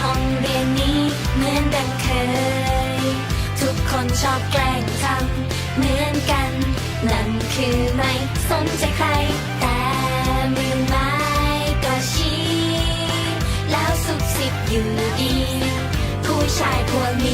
ห้องเรียนนี้เหมือนดังเคย ทุกคนชอบแกล้งทำเหมือนกัน นั่นคือไม่สนใจใคร แต่มือไม้ก็ชี้ แล้วสุขสิบอยู่ดี ผู้ชายพวกนี้